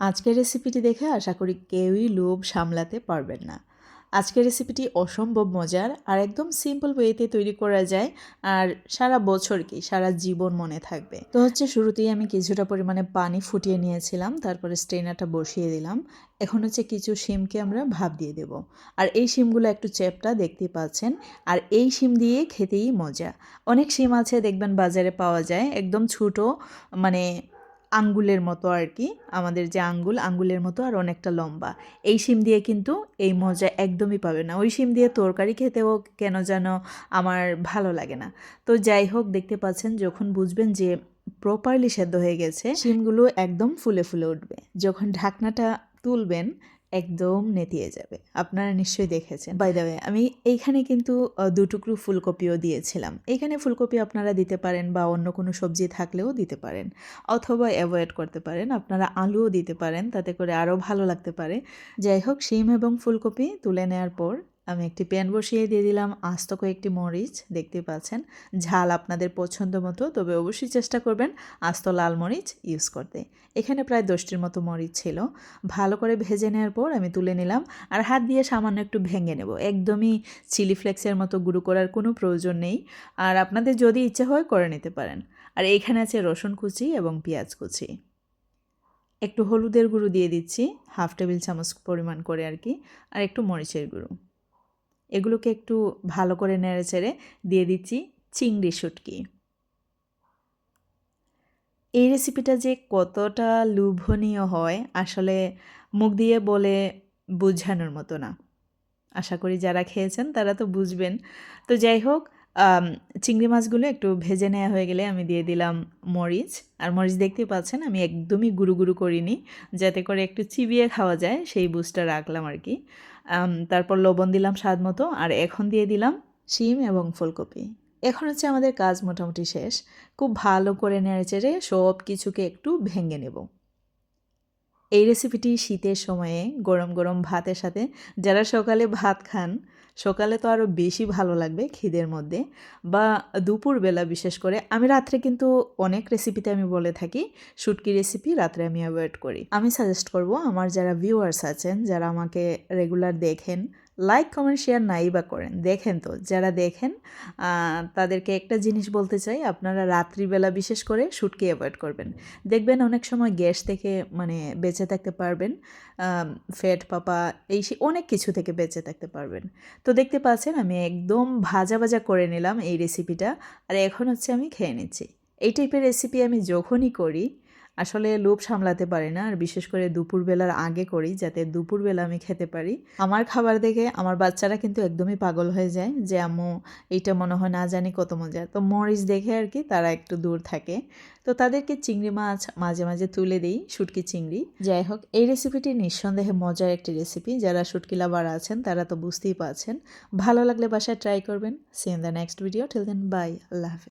আজকের রেসিপিটি দেখে আশা করি কেউই লোভ সামলাতে পারবেন না। আজকের রেসিপিটি অসম্ভব মজার আর একদম সিম্পল ওয়েতে তৈরি করা যায় আর সারা বছর কি সারা জীবন মনে থাকবে। তো হচ্ছে শুরুতেই আমি কিছুটা পরিমাণে পানি ফুটিয়ে নিয়েছিলাম, তারপরে স্ট্রেনারটা বসিয়ে দিলাম। এখন হচ্ছে কিছু শিমকে আমরা ভাপ দিয়ে দেব। আর এই শিমগুলো একটু চেপটা দেখতে পাচ্ছেন। আর এই শিম দিয়ে খেতেই মজা। অনেক শিম আছে, দেখবেন বাজারে পাওয়া যায়। একদম ছোটো মানে আঙ্গুলের মতো আর কি আমাদের যে আঙ্গুল আঙ্গুলের মতো আর অনেকটা লম্বা। এই সিম দিয়ে কিন্তু এই মজা একদমই পাবে না। ওই সিম দিয়ে তরকারি খেতেও কেন যেন আমার ভালো লাগে না। তো যাই হোক দেখতে পাচ্ছেন যখন বুঝবেন যে প্রপারলি সেদ্ধ হয়ে গেছে শিমগুলো একদম ফুলে ফুলে উঠবে। যখন ঢাকনাটা তুলবেন একদম নেতিয়ে যাবে। আপনারা নিশ্চয়ই দেখেছেন। বাই দ্য আমি এইখানে কিন্তু আহ, দু টুকরো ফুলকপিও দিয়েছিলাম। এখানে ফুলকপি আপনারা দিতে পারেন বা অন্য কোনো সবজি থাকলেও দিতে পারেন। অথবা অ্যাভয়েড করতে পারেন। আপনারা আলুও দিতে পারেন তাতে করে আরও ভালো লাগতে পারে। যাই হোক শিম এবং ফুলকপি তুলে নেওয়ার পর আমি একটি প্যান বসিয়ে দিয়ে দিলাম, আস্ত কয়েকটি মরিচ দেখতে পাচ্ছেন? ঝাল আপনাদের পছন্দ মতো, তবে অবশ্যই চেষ্টা করবেন আস্ত লাল মরিচ ইউজ করতে। এখানে প্রায় দশটির মতো মরিচ ছিল। ভালো করে ভেজে নেওয়ার পর আমি তুলে নিলাম আর হাত দিয়ে সামান্য একটু ভেঙে নেব। একদমই চিলি ফ্লেক্সের মতো গুঁড়ো করার কোনো প্রয়োজন নেই। আর আপনাদের যদি ইচ্ছে হয় করে নিতে পারেন। আর এখানে আছে রসুন কুচি এবং পেঁয়াজ কুচি। একটু হলুদের গুঁড়ো দিয়ে দিচ্ছি, হাফ টেবিল চামচ পরিমাণ করে আর কি, আর একটু মরিচের গুঁড়ো। এগুলোকে একটু ভালো করে নেড়ে চেড়ে দিয়ে দিচ্ছি চিংড়ি শুটকি। এই রেসিপিটা যে কতটা লোভনীয় হয় আসলে মুখ দিয়ে বলে বোঝানোর মতো না। আশা করি যারা খেয়েছেন তারা তো বুঝবেন। তো যাই হোক চিংড়ি মাছগুলো একটু ভেজে নেওয়া হয়ে গেলে আমি দিয়ে দিলাম মরিচ। আর মরিচ দেখতে পাচ্ছেন, আমি একদমই গুরু গুরু করিনি, যাতে করে একটু চিবিয়ে খাওয়া যায়, সেই বুঝটা রাখলাম আর কি। তারপর লবণ দিলাম স্বাদ মতো, আর এখন দিয়ে দিলাম শিম এবং ফুলকপি। এখন হচ্ছে আমাদের কাজ মোটামুটি শেষ। খুব ভালো করে নেড়ে চেড়ে সব কিছুকে একটু ভেঙে নেব। এই রেসিপিটি শীতের সময়ে গরম গরম ভাতের সাথে, যারা সকালে ভাত খান, সকালে তো আরও বেশি ভালো লাগবে খিদের মধ্যে। বা দুপুরবেলা বিশেষ করে, আমি রাত্রে কিন্তু অনেক রেসিপিতে আমি বলে থাকি, শুটকি রেসিপি রাত্রে আমি অ্যাভয়েড করি। আমি সাজেস্ট করব, আমার যারা ভিউয়ার্স আছেন, যারা আমাকে রেগুলার দেখেন লাইক কমেন্ট শেয়ার নাই বা করেন, দেখেন তো, যারা দেখেন তাদেরকে একটা জিনিস বলতে চাই, আপনারা রাত্রিবেলা বিশেষ করে শুটকি অ্যাভয়েড করবেন। দেখবেন অনেক সময় গ্যাস থেকে মানে বেঁচে থাকতে পারবেন ফ্যাট পাপা, এই সে- অনেক কিছু থেকে বেঁচে থাকতে পারবেন। তো দেখতে পাচ্ছেন আমি একদম ভাজা ভাজা করে নিলাম এই রেসিপিটা আর এখন হচ্ছে আমি খেয়ে নিচ্ছি। এই টাইপের রেসিপি আমি যখনই করি আসলে লোভ সামলাতে পারি না। আর বিশেষ করে দুপুরবেলার আগে করি যাতে দুপুরবেলা আমি খেতে পারি। আমার খাবার দেখে আমার বাচ্চারা কিন্তু একদমই পাগল হয়ে যায় যে, আম্মু, এইটা মনে হয় না জানি কত মজা তো মরিচ দেখে আর কি তারা একটু দূর থাকে। তো তাদেরকে চিংড়ি মাছ মাঝে মাঝে তুলে দিই, শুটকি চিংড়ি। যাই হোক, এই রেসিপিটি নিঃসন্দেহে মজার একটি রেসিপি যারা শুটকি লাভার আছেন, তারা তো বুঝতেই পারছেন। ভালো লাগলে বাসায় ট্রাই করবেন। See in the next video till then bye Allah